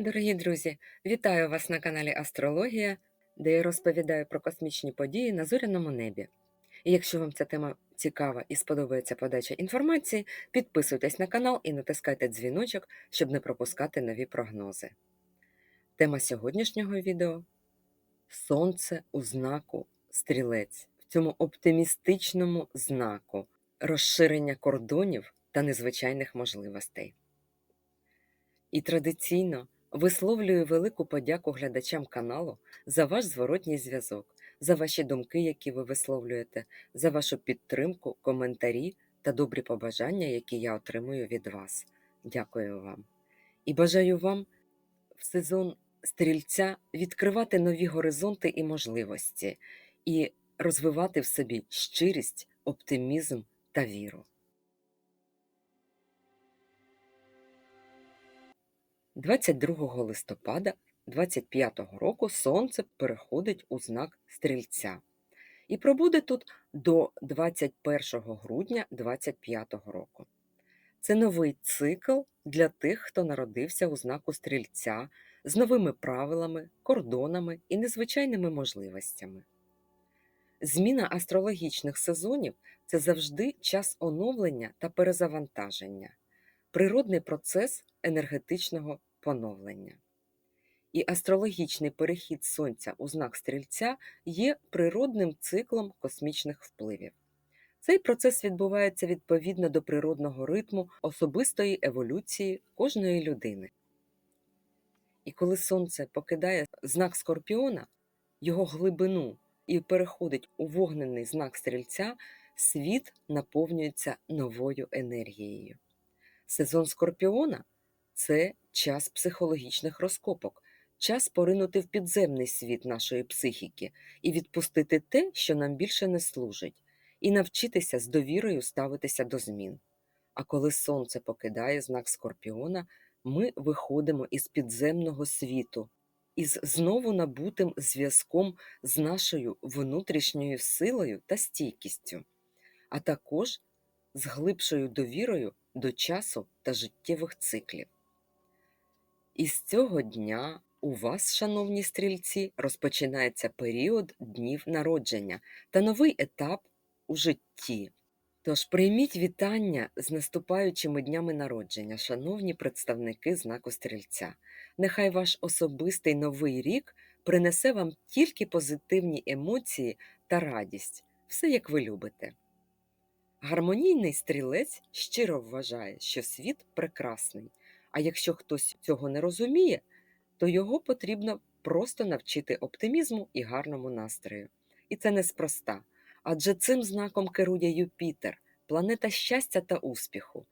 Дорогі друзі, вітаю вас на каналі Астрологія, де я розповідаю про космічні події на зоряному небі. І якщо вам ця тема цікава і сподобається подача інформації, підписуйтесь на канал і натискайте дзвіночок, щоб не пропускати нові прогнози. Тема сьогоднішнього відео Сонце у знаку стрілець, в цьому оптимістичному знаку розширення кордонів та незвичайних можливостей. І традиційно висловлюю велику подяку глядачам каналу за ваш зворотній зв'язок, за ваші думки, які ви висловлюєте, за вашу підтримку, коментарі та добрі побажання, які я отримую від вас. Дякую вам. І бажаю вам в сезон стрільця відкривати нові горизонти і можливості, і розвивати в собі щирість, оптимізм та віру. 22 листопада 25 року Сонце переходить у знак Стрільця і пробуде тут до 21 грудня 25 року. Це новий цикл для тих, хто народився у знаку Стрільця з новими правилами, кордонами і незвичайними можливостями. Зміна астрологічних сезонів це завжди час оновлення та перезавантаження, природний процес енергетичного поновлення. І астрологічний перехід Сонця у знак стрільця є природним циклом космічних впливів. Цей процес відбувається відповідно до природного ритму особистої еволюції кожної людини. І коли Сонце покидає знак Скорпіона, його глибину і переходить у вогнений знак стрільця, світ наповнюється новою енергією. Сезон Скорпіона це час психологічних розкопок, час поринути в підземний світ нашої психіки і відпустити те, що нам більше не служить, і навчитися з довірою ставитися до змін. А коли сонце покидає знак Скорпіона, ми виходимо із підземного світу, із знову набутим зв'язком з нашою внутрішньою силою та стійкістю, а також з глибшою довірою до часу та життєвих циклів. І з цього дня у вас, шановні стрільці, розпочинається період днів народження та новий етап у житті. Тож прийміть вітання з наступаючими днями народження, шановні представники знаку стрільця. Нехай ваш особистий новий рік принесе вам тільки позитивні емоції та радість, все як ви любите. Гармонійний стрілець щиро вважає, що світ прекрасний, а якщо хтось цього не розуміє, то його потрібно просто навчити оптимізму і гарному настрою. І це неспроста. Адже цим знаком керує Юпітер, планета щастя та успіху.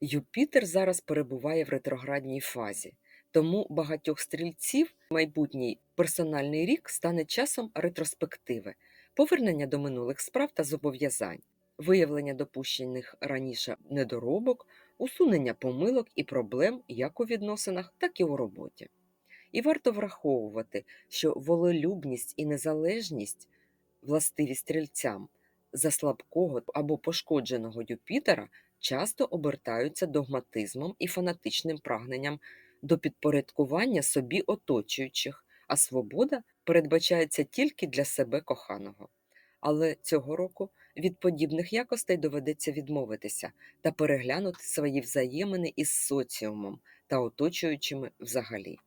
Юпітер зараз перебуває в ретроградній фазі, тому багатьох стрільців майбутній персональний рік стане часом ретроспективи, повернення до минулих справ та зобов'язань, виявлення допущених раніше недоробок, усунення помилок і проблем як у відносинах, так і у роботі. І варто враховувати, що волелюбність і незалежність, властиві стрільцям за слабкого або пошкодженого Юпітера часто обертаються догматизмом і фанатичним прагненням до підпорядкування собі оточуючих, а свобода передбачається тільки для себе коханого. Але цього року від подібних якостей доведеться відмовитися та переглянути свої взаємини із соціумом та оточуючими взагалі.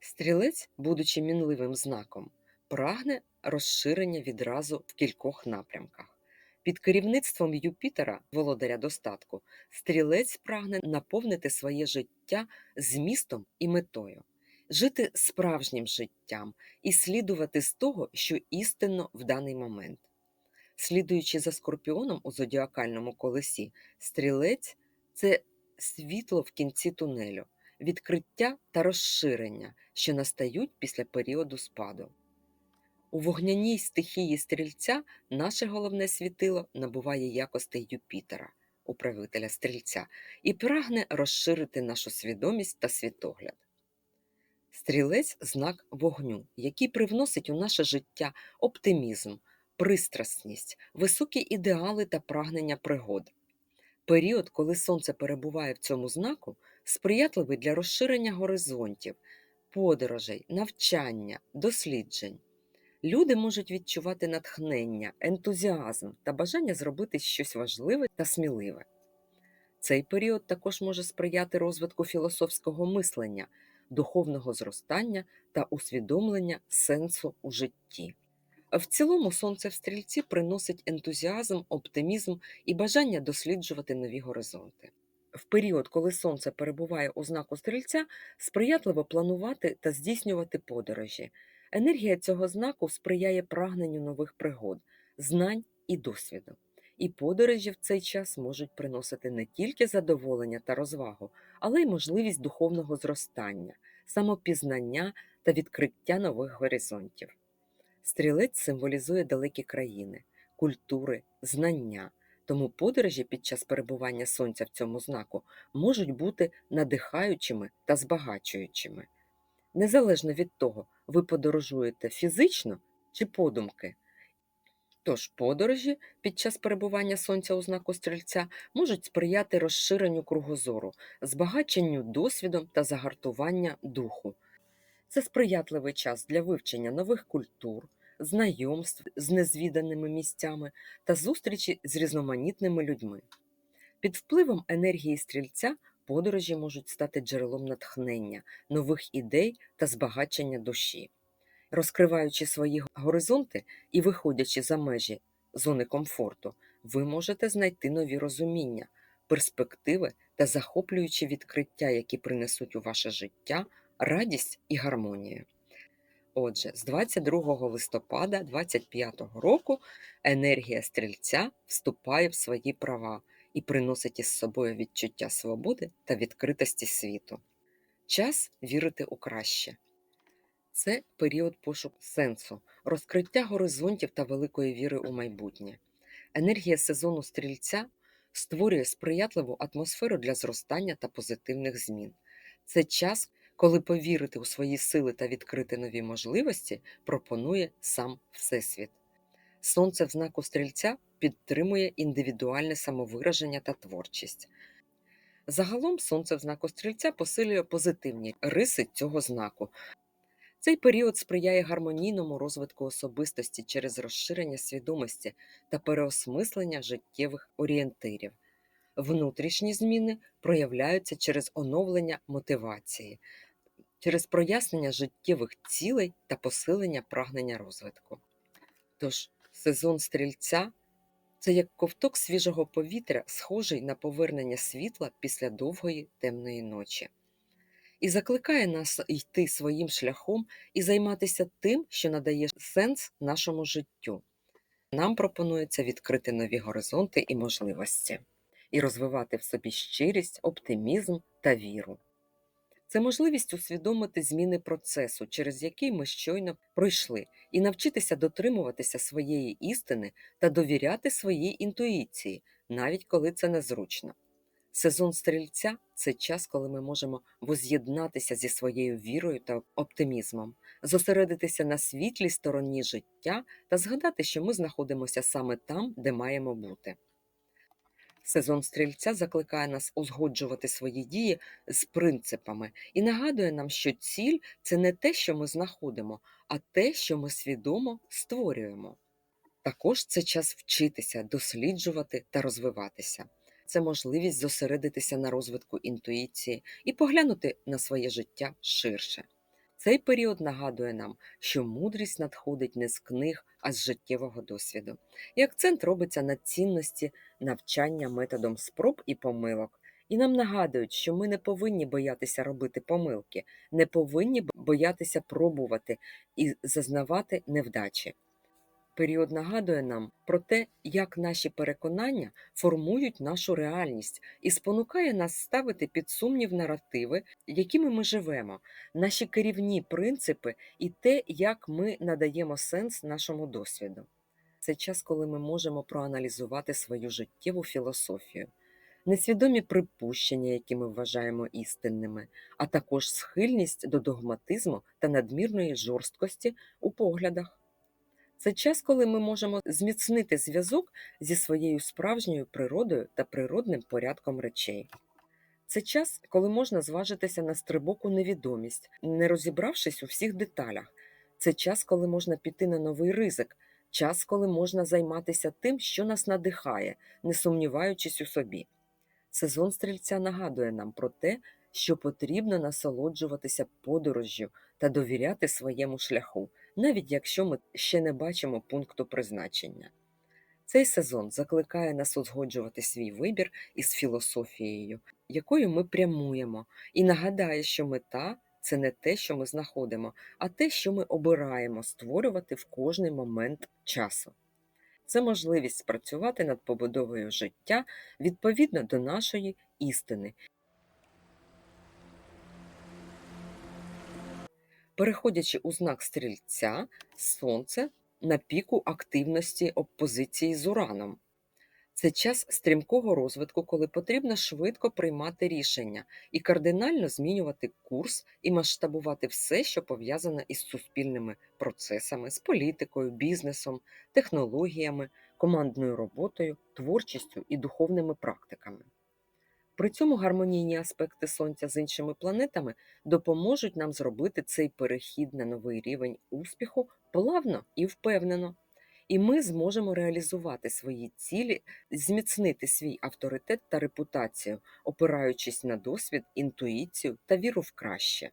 Стрілець, будучи мінливим знаком, прагне розширення відразу в кількох напрямках. Під керівництвом Юпітера, володаря достатку, стрілець прагне наповнити своє життя змістом і метою, жити справжнім життям і слідувати з того, що істинно в даний момент. Слідуючи за скорпіоном у зодіакальному колесі, стрілець це світло в кінці тунелю, відкриття та розширення, що настають після періоду спаду. У вогняній стихії стрільця наше головне світило набуває якостей Юпітера, управителя стрільця, і прагне розширити нашу свідомість та світогляд. Стрілець знак вогню, який привносить у наше життя оптимізм, пристрасність, високі ідеали та прагнення пригод. Період, коли сонце перебуває в цьому знаку, сприятливий для розширення горизонтів, подорожей, навчання, досліджень. Люди можуть відчувати натхнення, ентузіазм та бажання зробити щось важливе та сміливе. Цей період також може сприяти розвитку філософського мислення, духовного зростання та усвідомлення сенсу у житті. В цілому сонце в стрільці приносить ентузіазм, оптимізм і бажання досліджувати нові горизонти. В період, коли сонце перебуває у знаку стрільця, сприятливо планувати та здійснювати подорожі. Енергія цього знаку сприяє прагненню нових пригод, знань і досвіду. І подорожі в цей час можуть приносити не тільки задоволення та розвагу, але й можливість духовного зростання, самопізнання та відкриття нових горизонтів. Стрілець символізує далекі країни, культури, знання. Тому подорожі під час перебування сонця в цьому знаку можуть бути надихаючими та збагачуючими. Незалежно від того, ви подорожуєте фізично чи подумки. Тож подорожі під час перебування сонця у знаку стрільця можуть сприяти розширенню кругозору, збагаченню досвідом та загартування духу. Це сприятливий час для вивчення нових культур, знайомств з незвіданими місцями та зустрічі з різноманітними людьми. Під впливом енергії стрільця подорожі можуть стати джерелом натхнення, нових ідей та збагачення душі. Розкриваючи свої горизонти і виходячи за межі зони комфорту, ви можете знайти нові розуміння, перспективи та захоплюючі відкриття, які принесуть у ваше життя радість і гармонію. Отже, з 22 листопада 25 року енергія стрільця вступає в свої права і приносить із собою відчуття свободи та відкритості світу. Час вірити у краще. Це період пошуку сенсу, розкриття горизонтів та великої віри у майбутнє. Енергія сезону стрільця створює сприятливу атмосферу для зростання та позитивних змін. Це час, коли повірити у свої сили та відкрити нові можливості, пропонує сам Всесвіт. Сонце в знаку стрільця підтримує індивідуальне самовираження та творчість. Загалом сонце в знаку стрільця посилює позитивні риси цього знаку. Цей період сприяє гармонійному розвитку особистості через розширення свідомості та переосмислення життєвих орієнтирів. Внутрішні зміни проявляються через оновлення мотивації, через прояснення життєвих цілей та посилення прагнення розвитку. Тож сезон стрільця це як ковток свіжого повітря, схожий на повернення світла після довгої темної ночі, і закликає нас йти своїм шляхом і займатися тим, що надає сенс нашому життю. Нам пропонується відкрити нові горизонти і можливості, і розвивати в собі щирість, оптимізм та віру. Це можливість усвідомити зміни процесу, через який ми щойно пройшли, і навчитися дотримуватися своєї істини та довіряти своїй інтуїції, навіть коли це незручно. Сезон стрільця це час, коли ми можемо воз'єднатися зі своєю вірою та оптимізмом, зосередитися на світлій стороні життя та згадати, що ми знаходимося саме там, де маємо бути. Сезон стрільця закликає нас узгоджувати свої дії з принципами і нагадує нам, що ціль це не те, що ми знаходимо, а те, що ми свідомо створюємо. Також це час вчитися, досліджувати та розвиватися. Це можливість зосередитися на розвитку інтуїції і поглянути на своє життя ширше. Цей період нагадує нам, що мудрість надходить не з книг, а з життєвого досвіду. І акцент робиться на цінності навчання методом спроб і помилок. І нам нагадують, що ми не повинні боятися робити помилки, не повинні боятися пробувати і зазнавати невдачі. Період нагадує нам про те, як наші переконання формують нашу реальність і спонукає нас ставити під сумнів наративи, якими ми живемо, наші керівні принципи і те, як ми надаємо сенс нашому досвіду. Це час, коли ми можемо проаналізувати свою життєву філософію, несвідомі припущення, які ми вважаємо істинними, а також схильність до догматизму та надмірної жорсткості у поглядах. Це час, коли ми можемо зміцнити зв'язок зі своєю справжньою природою та природним порядком речей. Це час, коли можна зважитися на стрибок у невідомість, не розібравшись у всіх деталях. Це час, коли можна піти на новий ризик, час, коли можна займатися тим, що нас надихає, не сумніваючись у собі. Сезон стрільця нагадує нам про те, що потрібно насолоджуватися подорожжю та довіряти своєму шляху, навіть якщо ми ще не бачимо пункту призначення. Цей сезон закликає нас узгоджувати свій вибір із філософією, якою ми прямуємо, і нагадає, що мета це не те, що ми знаходимо, а те, що ми обираємо створювати в кожний момент часу. Це можливість спрацювати над побудовою життя відповідно до нашої істини. Переходячи у знак стрільця, сонце на піку активності опозиції з ураном. Це час стрімкого розвитку, коли потрібно швидко приймати рішення і кардинально змінювати курс і масштабувати все, що пов'язане із суспільними процесами, з політикою, бізнесом, технологіями, командною роботою, творчістю і духовними практиками. При цьому гармонійні аспекти Сонця з іншими планетами допоможуть нам зробити цей перехід на новий рівень успіху плавно і впевнено. І ми зможемо реалізувати свої цілі, зміцнити свій авторитет та репутацію, опираючись на досвід, інтуїцію та віру в краще.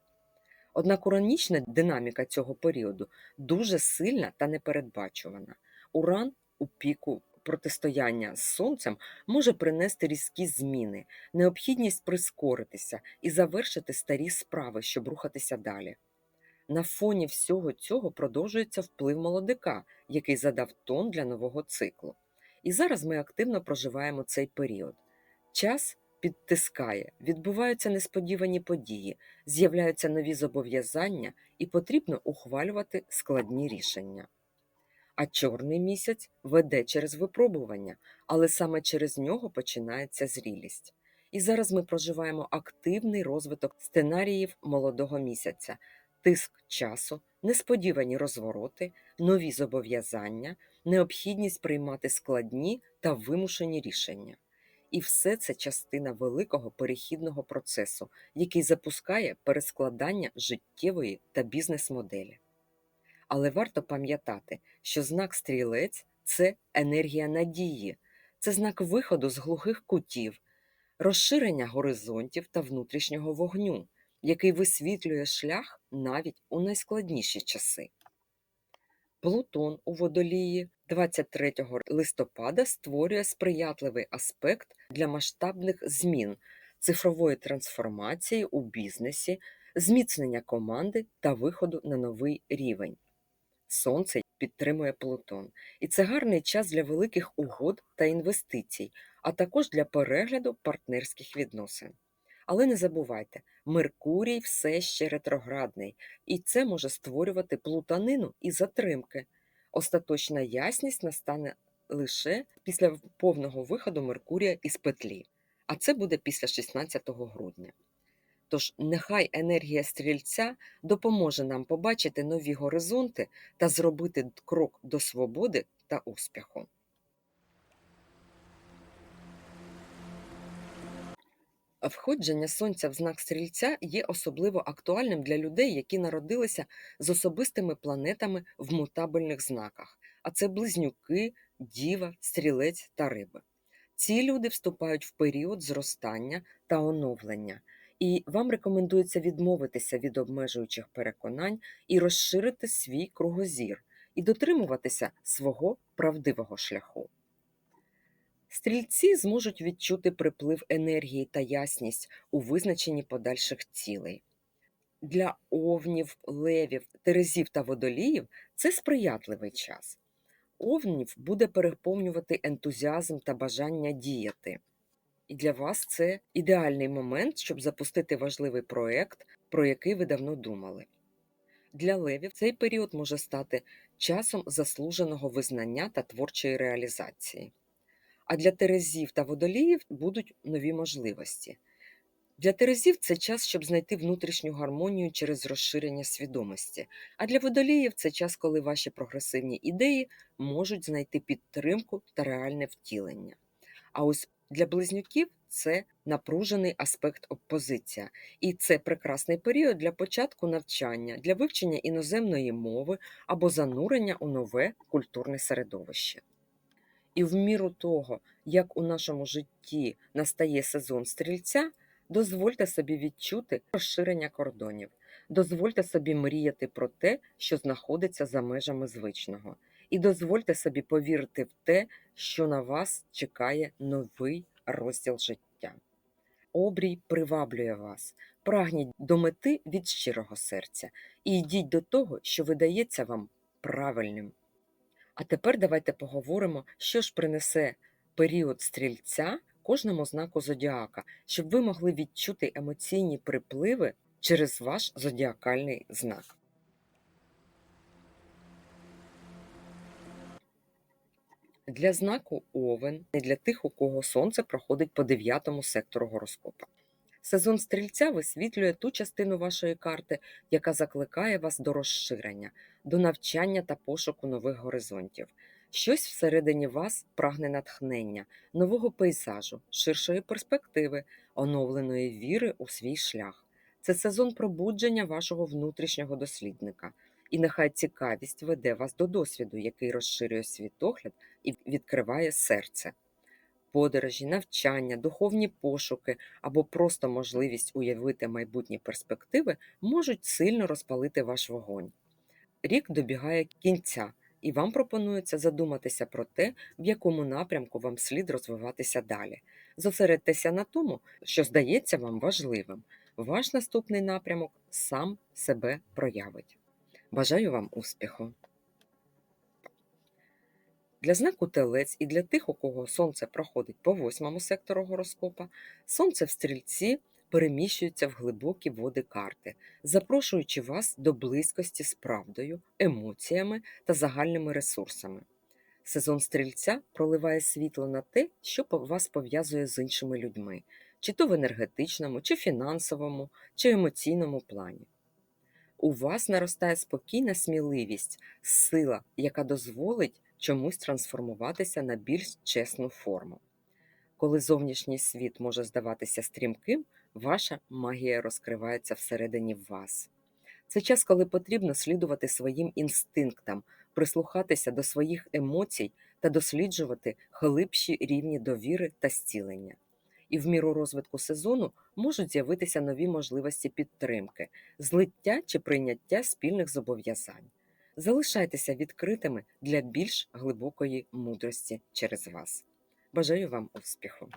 Однак уранічна динаміка цього періоду дуже сильна та непередбачувана. Уран у піку протистояння з сонцем може принести різкі зміни, необхідність прискоритися і завершити старі справи, щоб рухатися далі. На фоні всього цього продовжується вплив молодика, який задав тон для нового циклу. І зараз ми активно проживаємо цей період. Час підтискає, відбуваються несподівані події, з'являються нові зобов'язання і потрібно ухвалювати складні рішення. А чорний місяць веде через випробування, але саме через нього починається зрілість. І зараз ми проживаємо активний розвиток сценаріїв молодого місяця, тиск часу, несподівані розвороти, нові зобов'язання, необхідність приймати складні та вимушені рішення. І все це частина великого перехідного процесу, який запускає перескладання життєвої та бізнес-моделі. Але варто пам'ятати, що знак стрілець це енергія надії, це знак виходу з глухих кутів, розширення горизонтів та внутрішнього вогню, який висвітлює шлях навіть у найскладніші часи. Плутон у водолії 23 листопада створює сприятливий аспект для масштабних змін, цифрової трансформації у бізнесі, зміцнення команди та виходу на новий рівень. Сонце підтримує Плутон, і це гарний час для великих угод та інвестицій, а також для перегляду партнерських відносин. Але не забувайте, Меркурій все ще ретроградний, і це може створювати плутанину і затримки. Остаточна ясність настане лише після повного виходу Меркурія із петлі, а це буде після 16 грудня. Тож нехай енергія стрільця допоможе нам побачити нові горизонти та зробити крок до свободи та успіху. Входження сонця в знак стрільця є особливо актуальним для людей, які народилися з особистими планетами в мутабельних знаках, а це близнюки, діва, стрілець та риби. Ці люди вступають в період зростання та оновлення, і вам рекомендується відмовитися від обмежуючих переконань і розширити свій кругозір, і дотримуватися свого правдивого шляху. Стрільці зможуть відчути приплив енергії та ясність у визначенні подальших цілей. Для овнів, левів, терезів та водоліїв це сприятливий час. Овнів буде переповнювати ентузіазм та бажання діяти. І для вас це ідеальний момент, щоб запустити важливий проєкт, про який ви давно думали. Для левів цей період може стати часом заслуженого визнання та творчої реалізації. А для терезів та водоліїв будуть нові можливості. Для терезів це час, щоб знайти внутрішню гармонію через розширення свідомості. А для водоліїв це час, коли ваші прогресивні ідеї можуть знайти підтримку та реальне втілення. А ось для близнюків це напружений аспект опозиція, і це прекрасний період для початку навчання, для вивчення іноземної мови або занурення у нове культурне середовище. І в міру того, як у нашому житті настає сезон стрільця, дозвольте собі відчути розширення кордонів, дозвольте собі мріяти про те, що знаходиться за межами звичного, і дозвольте собі повірити в те, що на вас чекає новий розділ життя. Обрій приваблює вас, прагніть до мети від щирого серця і йдіть до того, що видається вам правильним. А тепер давайте поговоримо, що ж принесе період стрільця кожному знаку зодіака, щоб ви могли відчути емоційні припливи через ваш зодіакальний знак. Для знаку Овен і для тих, у кого сонце проходить по дев'ятому сектору гороскопа. Сезон стрільця висвітлює ту частину вашої карти, яка закликає вас до розширення, до навчання та пошуку нових горизонтів. Щось всередині вас прагне натхнення, нового пейзажу, ширшої перспективи, оновленої віри у свій шлях. Це сезон пробудження вашого внутрішнього дослідника. І нехай цікавість веде вас до досвіду, який розширює світогляд і відкриває серце. Подорожі, навчання, духовні пошуки або просто можливість уявити майбутні перспективи можуть сильно розпалити ваш вогонь. Рік добігає кінця, і вам пропонується задуматися про те, в якому напрямку вам слід розвиватися далі. Зосередьтеся на тому, що здається вам важливим. Ваш наступний напрямок сам себе проявить. Бажаю вам успіху! Для знаку Телець і для тих, у кого сонце проходить по восьмому сектору гороскопа, сонце в стрільці переміщується в глибокі води карти, запрошуючи вас до близькості з правдою, емоціями та загальними ресурсами. Сезон стрільця проливає світло на те, що вас пов'язує з іншими людьми, чи то в енергетичному, чи фінансовому, чи емоційному плані. У вас наростає спокійна сміливість, сила, яка дозволить чомусь трансформуватися на більш чесну форму. Коли зовнішній світ може здаватися стрімким, ваша магія розкривається всередині вас. Це час, коли потрібно слідувати своїм інстинктам, прислухатися до своїх емоцій та досліджувати глибші рівні довіри та зцілення. І в міру розвитку сезону можуть з'явитися нові можливості підтримки, злиття чи прийняття спільних зобов'язань. Залишайтеся відкритими для більш глибокої мудрості через вас. Бажаю вам успіху!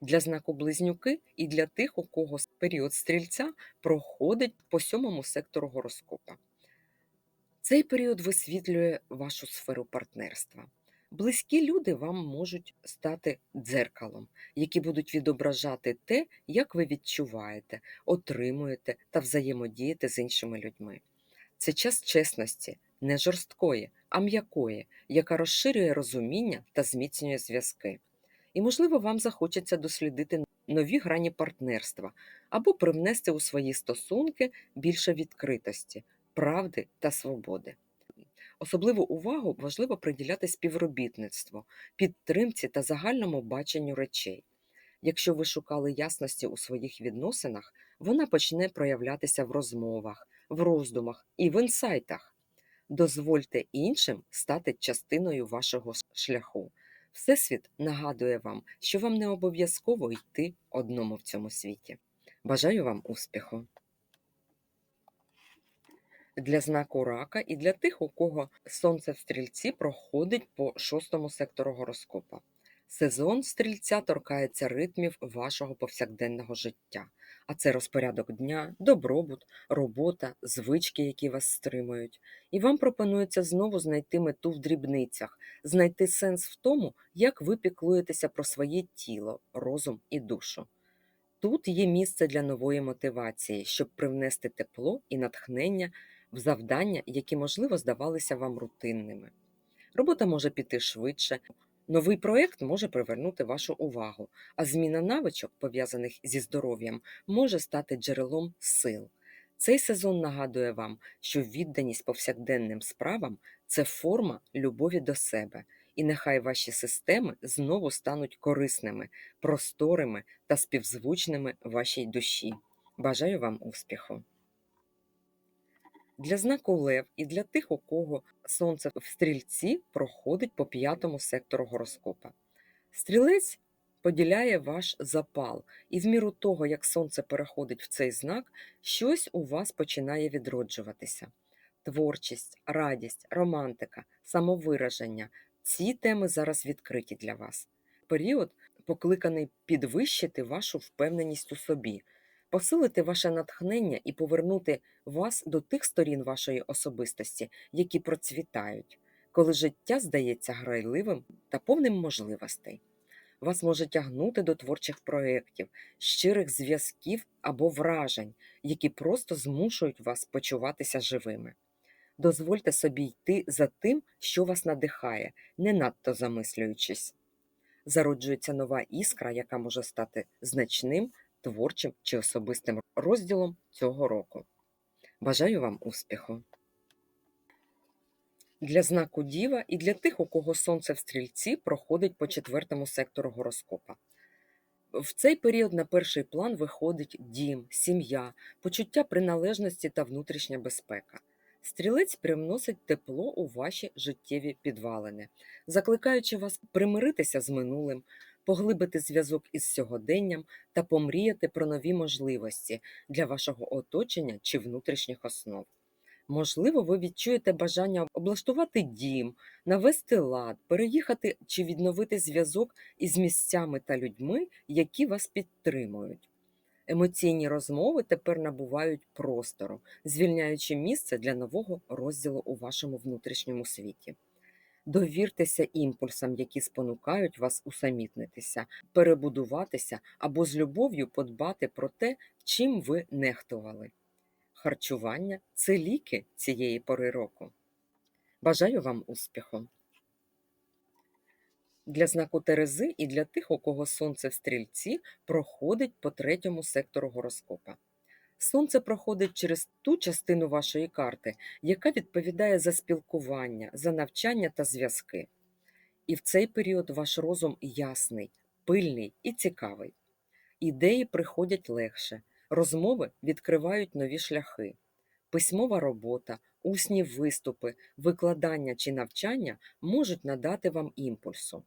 Для знаку близнюки і для тих, у кого період стрільця проходить по сьомому сектору гороскопа. Цей період висвітлює вашу сферу партнерства. Близькі люди вам можуть стати дзеркалом, які будуть відображати те, як ви відчуваєте, отримуєте та взаємодієте з іншими людьми. Це час чесності, не жорсткої, а м'якої, яка розширює розуміння та зміцнює зв'язки. І, можливо, вам захочеться дослідити нові грані партнерства або привнести у свої стосунки більше відкритості, правди та свободи. Особливу увагу важливо приділяти співробітництву, підтримці та загальному баченню речей. Якщо ви шукали ясності у своїх відносинах, вона почне проявлятися в розмовах, в роздумах і в інсайтах. Дозвольте іншим стати частиною вашого шляху. Всесвіт нагадує вам, що вам не обов'язково йти одному в цьому світі. Бажаю вам успіху! Для знаку рака і для тих, у кого сонце в стрільці проходить по шостому сектору гороскопа. Сезон стрільця торкається ритмів вашого повсякденного життя, а це розпорядок дня, добробут, робота, звички, які вас стримують. І вам пропонується знову знайти мету в дрібницях, знайти сенс в тому, як ви піклуєтеся про своє тіло, розум і душу. Тут є місце для нової мотивації, щоб привнести тепло і натхнення в завдання, які, можливо, здавалися вам рутинними. Робота може піти швидше, новий проєкт може привернути вашу увагу, а зміна навичок, пов'язаних зі здоров'ям, може стати джерелом сил. Цей сезон нагадує вам, що відданість повсякденним справам це форма любові до себе, і нехай ваші системи знову стануть корисними, просторими та співзвучними вашій душі. Бажаю вам успіху! Для знаку Лев і для тих, у кого сонце в стрільці проходить по п'ятому сектору гороскопа. Стрілець поділяє ваш запал, і в міру того, як сонце переходить в цей знак, щось у вас починає відроджуватися. Творчість, радість, романтика, самовираження ці теми зараз відкриті для вас. Період покликаний підвищити вашу впевненість у собі, посилити ваше натхнення і повернути вас до тих сторін вашої особистості, які процвітають, коли життя здається грайливим та повним можливостей. Вас може тягнути до творчих проєктів, щирих зв'язків або вражень, які просто змушують вас почуватися живими. Дозвольте собі йти за тим, що вас надихає, не надто замислюючись. Зароджується нова іскра, яка може стати значним творчим чи особистим розділом цього року. Бажаю вам успіху! Для знаку Діва і для тих, у кого сонце в стрільці проходить по четвертому сектору гороскопа. В цей період на перший план виходить дім, сім'я, почуття приналежності та внутрішня безпека. Стрілець привносить тепло у ваші життєві підвалини, закликаючи вас примиритися з минулим, поглибити зв'язок із сьогоденням та помріяти про нові можливості для вашого оточення чи внутрішніх основ. Можливо, ви відчуєте бажання облаштувати дім, навести лад, переїхати чи відновити зв'язок із місцями та людьми, які вас підтримують. Емоційні розмови тепер набувають простору, звільняючи місце для нового розділу у вашому внутрішньому світі. Довіртеся імпульсам, які спонукають вас усамітнитися, перебудуватися або з любов'ю подбати про те, чим ви нехтували. Харчування це ліки цієї пори року. Бажаю вам успіху! Для знаку Терези і для тих, у кого сонце в стрільці, проходить по третьому сектору гороскопа. Сонце проходить через ту частину вашої карти, яка відповідає за спілкування, за навчання та зв'язки. І в цей період ваш розум ясний, пильний і цікавий. Ідеї приходять легше, розмови відкривають нові шляхи. Письмова робота, усні виступи, викладання чи навчання можуть надати вам імпульсу.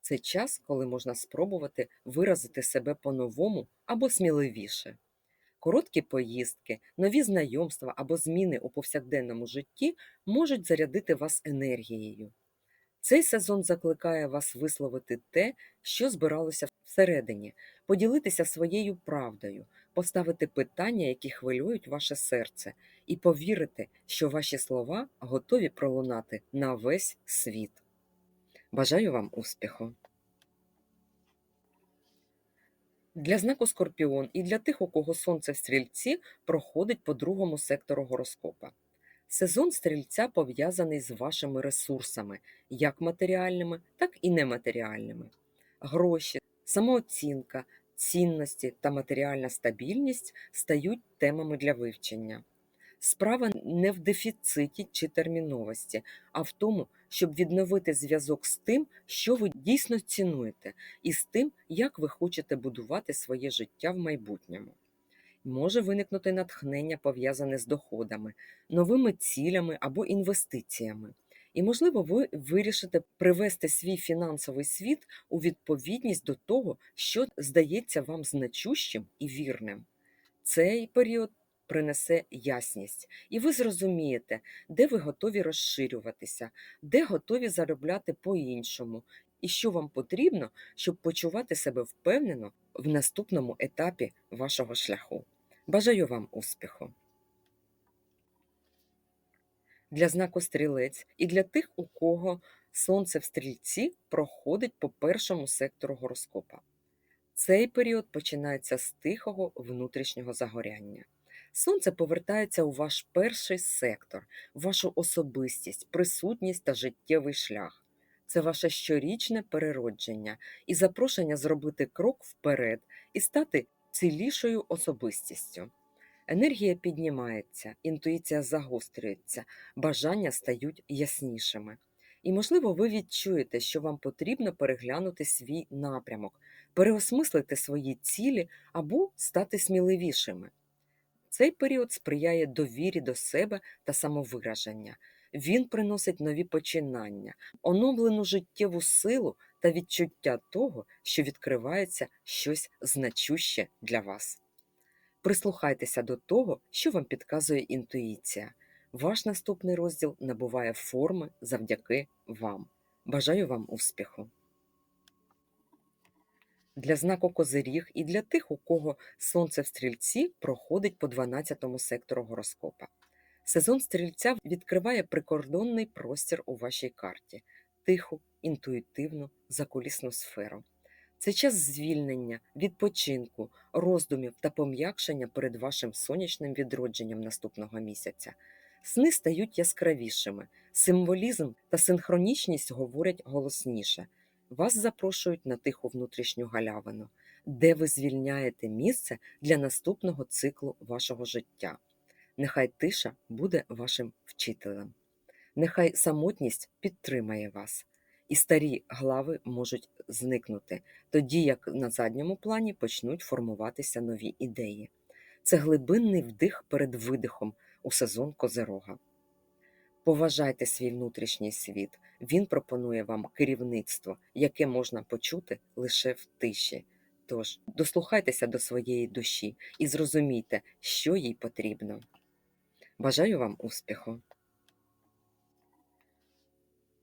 Це час, коли можна спробувати виразити себе по-новому або сміливіше. Короткі поїздки, нові знайомства або зміни у повсякденному житті можуть зарядити вас енергією. Цей сезон закликає вас висловити те, що збиралося всередині, поділитися своєю правдою, поставити питання, які хвилюють ваше серце, і повірити, що ваші слова готові пролунати на весь світ. Бажаю вам успіху! Для знаку Скорпіон і для тих, у кого сонце в стрільці, проходить по другому сектору гороскопа. Сезон стрільця пов'язаний з вашими ресурсами, як матеріальними, так і нематеріальними. Гроші, самооцінка, цінності та матеріальна стабільність стають темами для вивчення. Справа не в дефіциті чи терміновості, а в тому, щоб відновити зв'язок з тим, що ви дійсно цінуєте, і з тим, як ви хочете будувати своє життя в майбутньому. Може виникнути натхнення, пов'язане з доходами, новими цілями або інвестиціями. І, можливо, ви вирішите привести свій фінансовий світ у відповідність до того, що здається вам значущим і вірним. Цей період принесе ясність, і ви зрозумієте, де ви готові розширюватися, де готові заробляти по-іншому, і що вам потрібно, щоб почувати себе впевнено в наступному етапі вашого шляху. Бажаю вам успіху! Для знаку стрілець і для тих, у кого сонце в стрільці проходить по першому сектору гороскопа. Цей період починається з тихого внутрішнього загоряння. Сонце повертається у ваш перший сектор, вашу особистість, присутність та життєвий шлях. Це ваше щорічне переродження і запрошення зробити крок вперед і стати цілішою особистістю. Енергія піднімається, інтуїція загострюється, бажання стають яснішими. І, можливо, ви відчуєте, що вам потрібно переглянути свій напрямок, переосмислити свої цілі або стати сміливішими. Цей період сприяє довірі до себе та самовираження. Він приносить нові починання, оновлену життєву силу та відчуття того, що відкривається щось значуще для вас. Прислухайтеся до того, що вам підказує інтуїція. Ваш наступний розділ набуває форми завдяки вам. Бажаю вам успіху! Для знаку Козиріг і для тих, у кого сонце в стрільці проходить по 12 сектору гороскопа. Сезон стрільця відкриває прикордонний простір у вашій карті, тиху, інтуїтивну, закулісну сферу. Це час звільнення, відпочинку, роздумів та пом'якшення перед вашим сонячним відродженням наступного місяця. Сни стають яскравішими, символізм та синхронічність говорять голосніше. Вас запрошують на тиху внутрішню галявину, де ви звільняєте місце для наступного циклу вашого життя. Нехай тиша буде вашим вчителем. Нехай самотність підтримає вас, і старі глави можуть зникнути, тоді як на задньому плані почнуть формуватися нові ідеї. Це глибинний вдих перед видихом у сезон Козирога. Поважайте свій внутрішній світ. Він пропонує вам керівництво, яке можна почути лише в тиші. Тож дослухайтеся до своєї душі і зрозумійте, що їй потрібно. Бажаю вам успіху!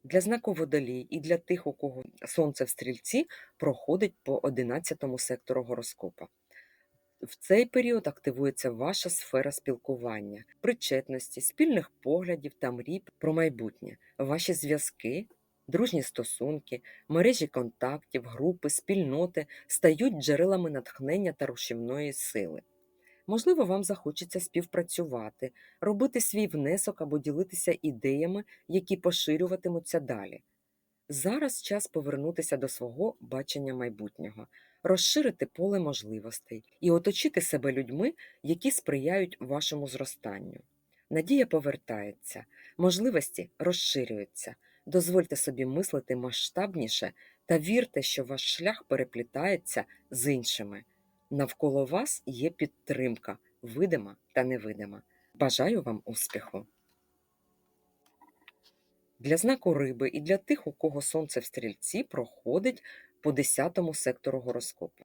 Для знаку водолій і для тих, у кого сонце в стрільці, проходить по 11 сектору гороскопа. В цей період активується ваша сфера спілкування, причетності, спільних поглядів та мрій про майбутнє, ваші зв'язки, дружні стосунки, мережі контактів, групи, спільноти стають джерелами натхнення та рушівної сили. Можливо, вам захочеться співпрацювати, робити свій внесок або ділитися ідеями, які поширюватимуться далі. Зараз час повернутися до свого бачення майбутнього, розширити поле можливостей і оточити себе людьми, які сприяють вашому зростанню. Надія повертається, можливості розширюються. Дозвольте собі мислити масштабніше та вірте, що ваш шлях переплітається з іншими. Навколо вас є підтримка, видима та невидима. Бажаю вам успіху! Для знаку риби і для тих, у кого сонце в стрільці проходить по 10 сектору гороскопу.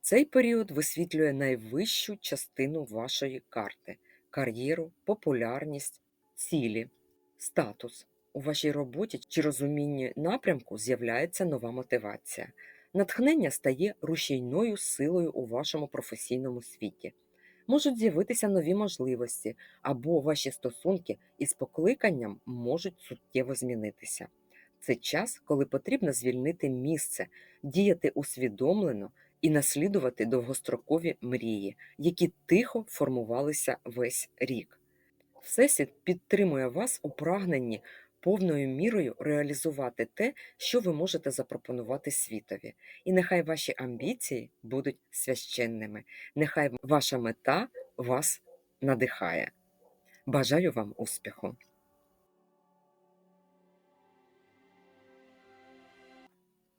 Цей період висвітлює найвищу частину вашої карти кар'єру, популярність, цілі, статус. У вашій роботі чи розумінні напрямку з'являється нова мотивація. Натхнення стає рушійною силою у вашому професійному світі. Можуть з'явитися нові можливості, або ваші стосунки із покликанням можуть суттєво змінитися. Це час, коли потрібно звільнити місце, діяти усвідомлено і наслідувати довгострокові мрії, які тихо формувалися весь рік. Всесвіт підтримує вас у прагненні повною мірою реалізувати те, що ви можете запропонувати світові. І нехай ваші амбіції будуть священними, нехай ваша мета вас надихає. Бажаю вам успіху!